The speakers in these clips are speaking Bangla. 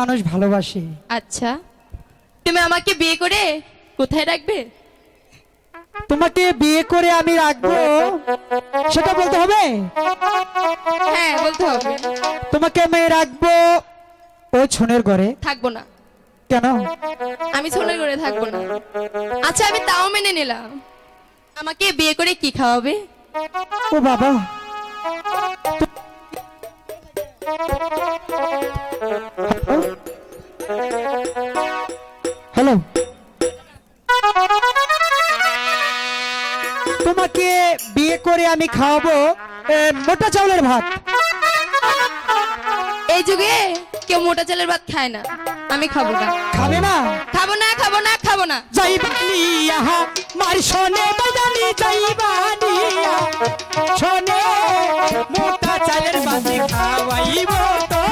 মানুষ ভালোবাসে। আচ্ছা। তুমি আমাকে বিয়ে করে কোথায় রাখবে? তোমাকে বিয়ে করে আমি রাখব। সেটা বলতে হবে? হ্যাঁ বলতে হবে। তোমাকে আমি রাখব ও ছনের ঘরে। থাকব না। কেন? আমি সোনার ঘরে থাকব না। আচ্ছা আমি তাও মেনে নিলাম। আমাকে বিয়ে করে কি খাওয়াবে? ও বাবা। হ্যালো। তোমাকে বিয়ে করে আমি খাওয়াবো মোটা চাউলের ভাত। এই যুগে কেউ মোটা চালের ভাত খায় না। আমি খাব না। খাবে না? খাব না খাব না খাব না। যাইবানি আহা মার শোনে বাজানি যাইবানিয়া শোনে মোটা চালের বাতি খাওয়াইব তোরে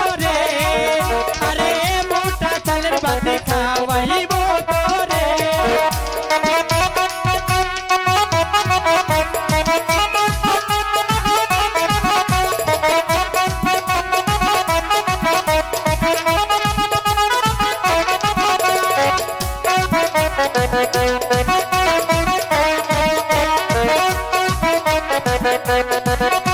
মোটা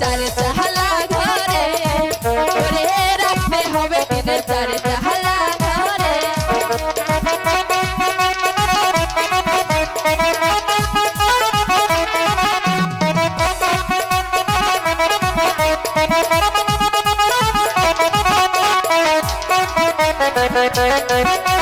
চারে চাহলা ঘরে ওরে রাখতে হবে দিনের চারে চাহলা ঘরে। যাইবানি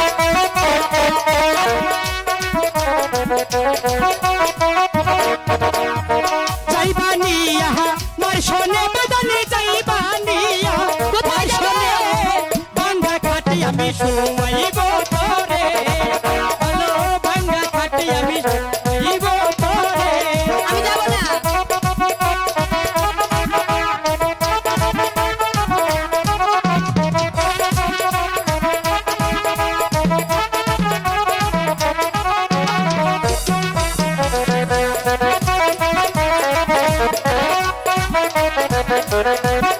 ভাঙা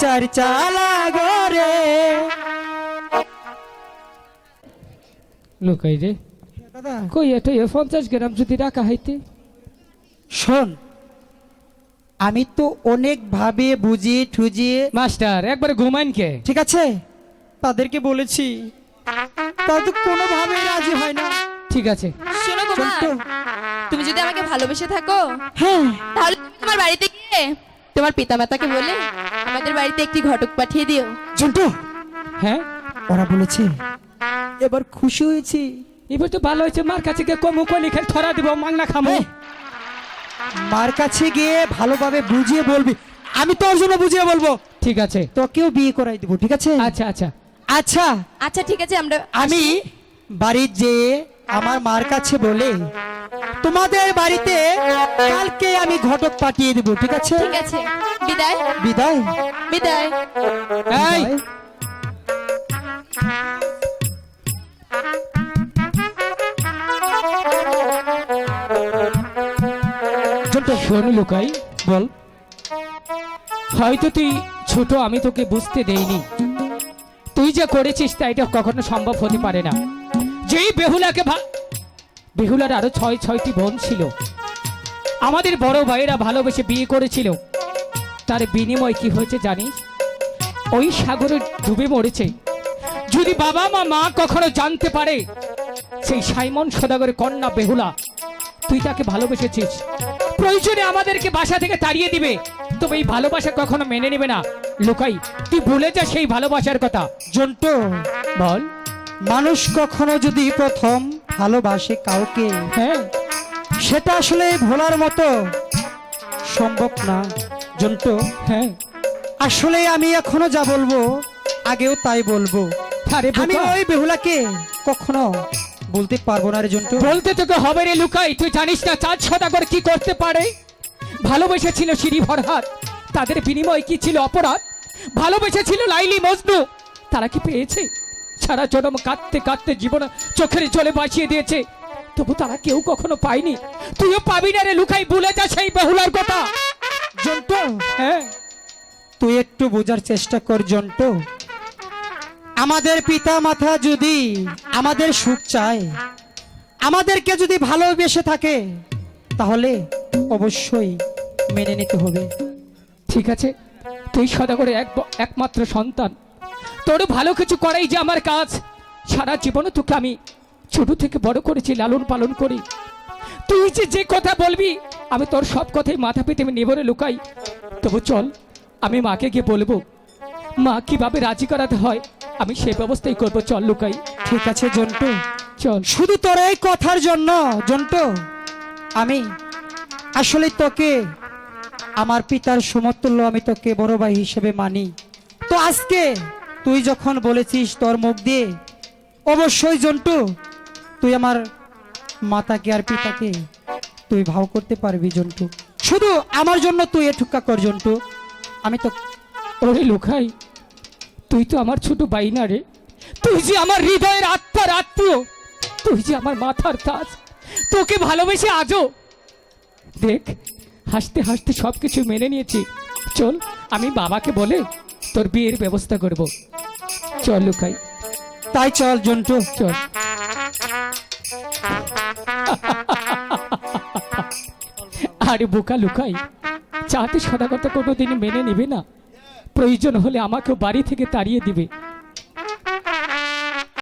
চার চালা ঘরে লোকাই রে। কই এটা এ পঞ্চাশ গ্রাম যদি রাখা হইতে? শোন আমি তো অনেক ভাবে বুঝিয়ে ঠুজিয়ে মাস্টার একবার ঘুমাইন কে? ঠিক আছে? তাদেরকে বলেছি। তারা তো কোনোভাবেই রাজি হয় না। ঠিক আছে। শোনো কুমার তুমি যদি আমাকে ভালোবেসে থাকো হ্যাঁ। তাহলে তোমার বাড়িতে গিয়ে তোমার পিতামাতাকে বলে আমাদের বাড়িতে একটি ঘটক পাঠিয়ে দিও। জন্টু হ্যাঁ? ওরা বলেছে এবার খুশি হয়েছি। এবার তো ভালো হয়েছে। মার কাছে গিয়ে কমু কলি খেল থরা দিব মাংনা খামো। মার কাছে গিয়ে ভালোভাবে বুঝিয়ে বলবি। আমি তোর জন্য বুঝিয়ে বলব। ঠিক আছে। তোকেও বিয়ে করাই দেবো ঠিক আছে? আচ্ছা আচ্ছা। আচ্ছা। আচ্ছা ঠিক আছে আমরা আমি বাড়ির যে আমার মার কাছে বলে তোমাদের বাড়িতে কালকে আমি ঘটক পাঠিয়ে দেবো ঠিক আছে? ঠিক আছে। বিদায়। বিদায়? বিদায়। এই। শোন লুকাই বল। হয়তো তুই ছোট আমি তোকে বুঝতে দেইনি। তুই যা করেছিস তা এটা কখনো সম্ভব হতে পারে না। যেই বেহুলাকে বেহুলার আরও ছয়, ছয়টি বোন ছিল। আমাদের বড় ভাইয়েরা ভালোবেসে বিয়ে করেছিল। তার বিনিময় কি হয়েছে জানিস ওই সাগরে ডুবে মরেছে। যদি বাবা মা মা কখনো জানতে পারে, সেই সাইমন সদাগরের কন্যা বেহুলা, তুই তাকে ভালোবেসেছিস। প্রয়োজনে আমাদেরকে বাসা থেকে তাড়িয়ে দিবে। তবে এই ভালোবাসা কখনো মেনে নেবে না। লোকাই, তুই ভুলে যা সেই ভালোবাসার কথা। জন্টু, বল। মানুষ কখনো যদি প্রথম ভালোবাসে কাউকে? হ্যাঁ। সেটা আসলে ভোলার মতো সম্ভব না জন্টু হ্যাঁ। আসলে আমি এখনও যা বলব আগেও তাই বলব। আমি ওই বেহুলাকে কখনো বলতে পারব না রে জন্টু বলতে তোকে হবে রে লুকাই তুই জানিস না চাঁদ সদাগর কি করতে পারে? ভালোবেসেছিল সিঁড়ি ভরহাত তাদের বিনিময় কি ছিল অপরাধ? ভালোবেসেছিল লাইলি মজনু তারা কি পেয়েছে? সারা জনম কাঁদতে কাঁদতে জীবন চোখের জলে বাঁচিয়ে দিয়েছে। তবু তারা কেউ কখনো পায়নি। তুইও পাবি না রে লুকাই ভুলে যা সেই বেহুলার কথা। জন্টু হ্যাঁ। তুই একটু বোঝার চেষ্টা কর জন্টু। আমাদের পিতা মাতা যদি আমাদের সুখ চায় আমাদেরকে যদি ভালোবেসে থাকে তাহলে অবশ্যই মেনে নিতে হবে। ঠিক আছে। তুই সদাগরের এক একমাত্র সন্তান। তোর ভালো কিছু করাই যে আমার কাজ। সারা জীবনে তোকে আমি ছোট থেকে বড় করেছি লালন পালন করি। তুই যে যে কথা বলবি আমি তোর সব কথাই মাথা পেতে আমি নেবরে লুকাই। তবু চল আমি মাকে গিয়ে বলব মা কীভাবে রাজি করাতে হয় আমি সেই ব্যবস্থাই করব। চল লুকাই। ঠিক আছে জন্টু। চল। শুধু তোর এই কথার জন্য জন্টু। আমি আসলে তোকে আমার পিতার সমতুল্য আমি তোকে বড় ভাই হিসেবে মানি। তো আজকে তুই যখন বলেছিস তোর মুখ দিয়ে, অবশ্যই জন্টু, তুই আমার মাতাকে আর পিতাকে তুই ভাও করতে পারবি জন্টু। শুধু আমার জন্য তুই এটুকা কর জন্টু। আমি তো ওরে লুকাই, তুই তো আমার ছোট ভাই না রে। তুই যে আমার হৃদয়ের আত্মার আত্মীয়, তুই যে আমার মাথার তাজ, তোকে ভালোবেসে আজও। দেখ, হাসতে হাসতে সব কিছু মেনে নিয়েছি। চল, আমি বাবাকে বলে তোর বিয়ের ব্যবস্থা করব। চল লুকাই। তাই চল জন্টু। চল। আরে বোকা লুকাই। চাতে সদাগত কোনোদিন মেনে নেবে না। প্রয়োজন হলে আমাকেও বাড়ি থেকে তাড়িয়ে দিবে।